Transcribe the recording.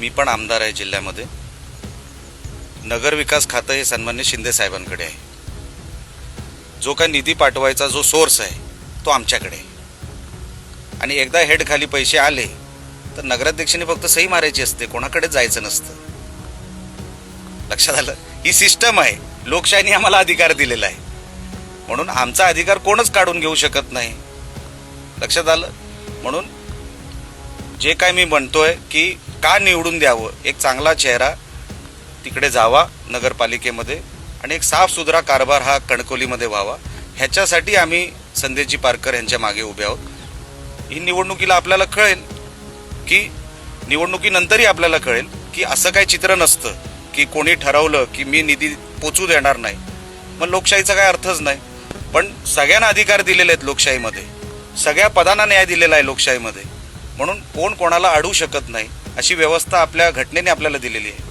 मी पण आमदार आहे जिल्ह्यामध्ये. नगरविकास खातं हे सन्मान्य शिंदे साहेबांकडे आहे. जो काय निधी पाठवायचा जो सोर्स आहे तो आमच्याकडे आहे. आणि एकदा हेड खाली पैसे आले तर नगराध्यक्षांनी फक्त सही मारायची असते कोणाकडे जायचं नसतं. लक्षात आलं? ही सिस्टम आहे. लोकशाहीने आम्हाला अधिकार दिलेला आहे. म्हणून आमचा अधिकार कोणच काढून घेऊ शकत नाही. लक्षात आलं? म्हणून जे काय मी म्हणतोय की का निवडून द्यावं? एक चांगला चेहरा तिकडे जावा नगरपालिकेमध्ये आणि एक साफ सुथरा कारभार हा कणकोलीमध्ये व्हावा. ह्याच्यासाठी आम्ही संदेशजी पारकर यांच्या मागे उभे आहोत. ही निवडणुकीला आपल्याला कळेल की निवडणुकीनंतरही आपल्याला कळेल की असं काही चित्र नसतं की कोणी ठरवलं की मी निधी पोचू देणार नाही. मग लोकशाहीचा काय अर्थच नाही. पण सगळ्यांना अधिकार दिलेले आहेत लोकशाहीमध्ये. सगळ्या पदांना न्याय दिलेला आहे लोकशाहीमध्ये. म्हणून कोण कोणाला अडवू शकत नाही. अशी व्यवस्था आपल्या घटनेने आपल्याला दिलेली आहे.